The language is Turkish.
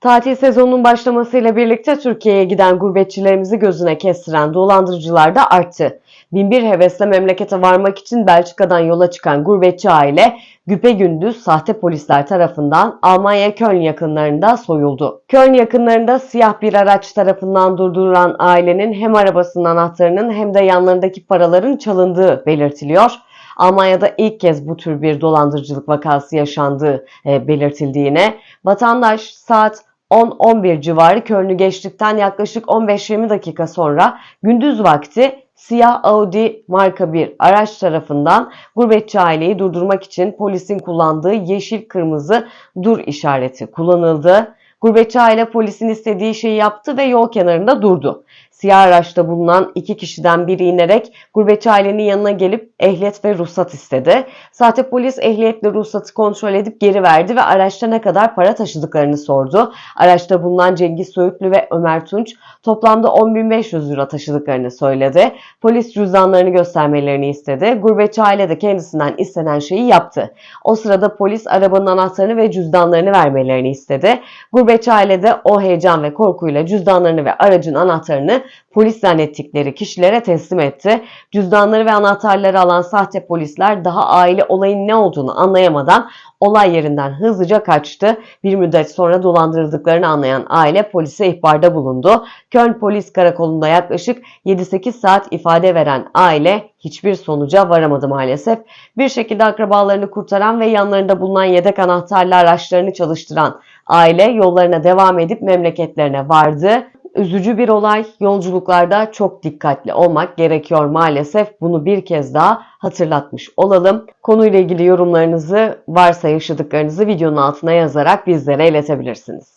Tatil sezonunun başlamasıyla birlikte Türkiye'ye giden gurbetçilerimizi gözüne kestiren dolandırıcılar da arttı. Binbir hevesle memlekete varmak için Belçika'dan yola çıkan gurbetçi aile güpegündüz sahte polisler tarafından Almanya Köln yakınlarında soyuldu. Köln yakınlarında siyah bir araç tarafından durdurulan ailenin hem arabasının anahtarının hem de yanlarındaki paraların çalındığı belirtiliyor. Almanya'da ilk kez bu tür bir dolandırıcılık vakası yaşandığı e, belirtildiğine, vatandaş saat 10-11 civarı Köln'ü geçtikten yaklaşık 15-20 dakika sonra gündüz vakti siyah Audi marka bir araç tarafından gurbetçi aileyi durdurmak için polisin kullandığı yeşil kırmızı dur işareti kullanıldı. Gurbetçi aile polisin istediği şeyi yaptı ve yol kenarında durdu. Siyah araçta bulunan iki kişiden biri inerek gurbetçi ailenin yanına gelip ehliyet ve ruhsat istedi. Sahte polis ehliyetle ruhsatı kontrol edip geri verdi ve araçta ne kadar para taşıdıklarını sordu. Araçta bulunan Cengiz Söğütlü ve Ömer Tunç toplamda 10.500 lira taşıdıklarını söyledi. Polis cüzdanlarını göstermelerini istedi. Gurbetçi aile de kendisinden istenen şeyi yaptı. O sırada polis arabanın anahtarını ve cüzdanlarını vermelerini istedi. Gurbetçi aile de o heyecan ve korkuyla cüzdanlarını ve aracın anahtarını polis zannettikleri kişilere teslim etti. Cüzdanları ve anahtarları alan sahte polisler daha aile olayın ne olduğunu anlayamadan olay yerinden hızlıca kaçtı. Bir müddet sonra dolandırıldıklarını anlayan aile polise ihbarda bulundu. Köln Polis Karakolu'nda yaklaşık 7-8 saat ifade veren aile hiçbir sonuca varamadı maalesef. Bir şekilde akrabalarını kurtaran ve yanlarında bulunan yedek anahtarlı araçlarını çalıştıran aile yollarına devam edip memleketlerine vardı. Üzücü bir olay. Yolculuklarda çok dikkatli olmak gerekiyor maalesef. Bunu bir kez daha hatırlatmış olalım. Konuyla ilgili yorumlarınızı varsa yaşadıklarınızı videonun altına yazarak bizlere iletebilirsiniz.